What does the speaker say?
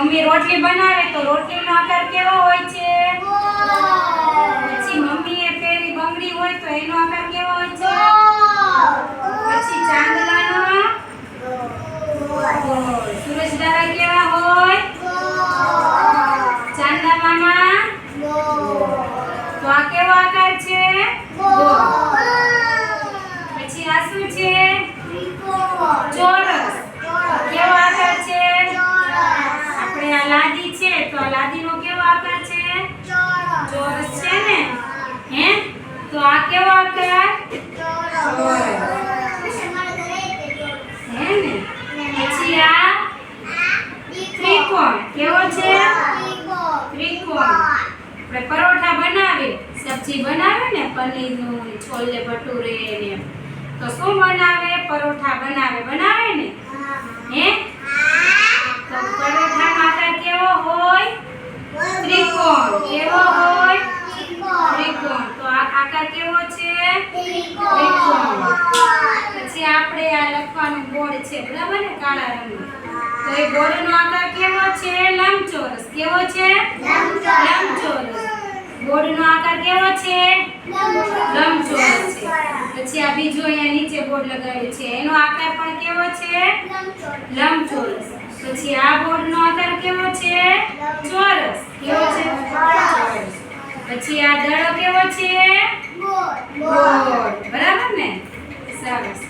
રોટલી બનાવે તો રોટલીનો આકાર કેવો હોય છે? પછી મમ્મીએ પહેરી બંગડી હોય તો એનો આકાર કેવો હોય છે? પછી ચાંદલાનો સૂરજ દાદા કેવા હોય? ચાંદા મામા તો આ કેવો આકાર છે? પછી આ શું છે? ચોરસ કેવો આકાર છે આપણે આ લાદી છે? તો લાદીનો કેવો આકાર છે? ચોરસ છે ને? હે? તો આ કેવો આકાર? હે ને? પછી આ ત્રિકોણ કેવો છે? ત્રિકોણ. આપણે પરોઠા બનાવે સબ્જી બનાવે ને પનીરનું છોલે ભટુરે ને તો શું બનાવે બનાવે ને હે તો પરોઠાનો આકાર કેવો હોય ત્રિકોણ કેવો હોય ત્રિકોણ તો આ આકાર કેવો છે? ત્રિકોણ પછી આપણે આ લખવાનું બોર્ડ છે બરાબર ને કાળા રંગનું? તો એ બોર્ડનો આકાર કેવો છે? લંબચોરસ. કેવો છે? લંબચોરસ. બોર્ડનો આકાર કેવો છે? લંબચોરસ છે. પછી આ બીજો અહીંયા નીચે બોર્ડ લગાવ્યો છે. એનો આકાર પણ કેવો છે? લંબચોરસ. પછી આ બોર્ડનો આકાર કેવો છે? ચોરસ. કેવો છે? ચોરસ. પછી આ દડો કેવો છે?